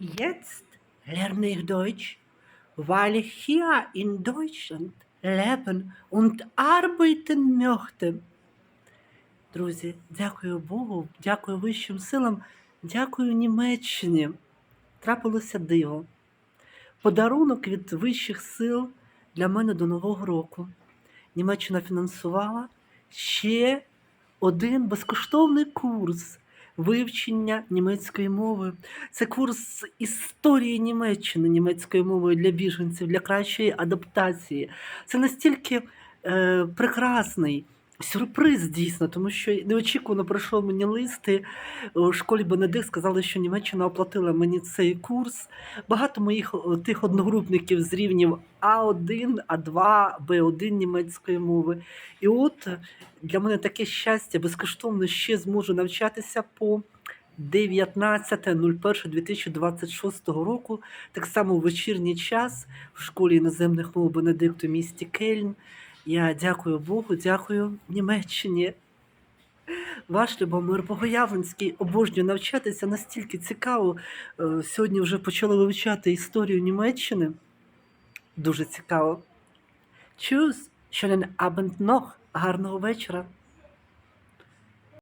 Jetzt lerne ich Deutsch, weil ich hier in Deutschland leben und arbeiten möchte. Друзі, дякую Богу, дякую вищим силам, дякую Німеччині. Трапилося диво. Подарунок від вищих сил для мене до Нового року. Німеччина фінансувала ще один безкоштовний курс вивчення німецької мови. Це курс історії Німеччини німецькою мовою для біженців, для кращої адаптації. Це настільки е, прекрасний сюрприз, дійсно, тому що неочікувано прийшов мені лист. і У школі Бенедикт сказали, що Німеччина оплатила мені цей курс. Багато моїх тих одногрупників з рівнів А1, А2, Б1 німецької мови. І от е, для мене таке щастя, безкоштовно ще зможу навчатися по 19.01.2026 року, так само в вечірній час в школі іноземних мов Бенедикту місті Кельн. Я дякую Богу, дякую Німеччині. Ваш Любомир Богоявленський обожнюю навчатися настільки цікаво. Е, Сьогодні вже почали вивчати історію Німеччини. Дуже цікаво. Чус, schönen Abend noch, гарного вечора.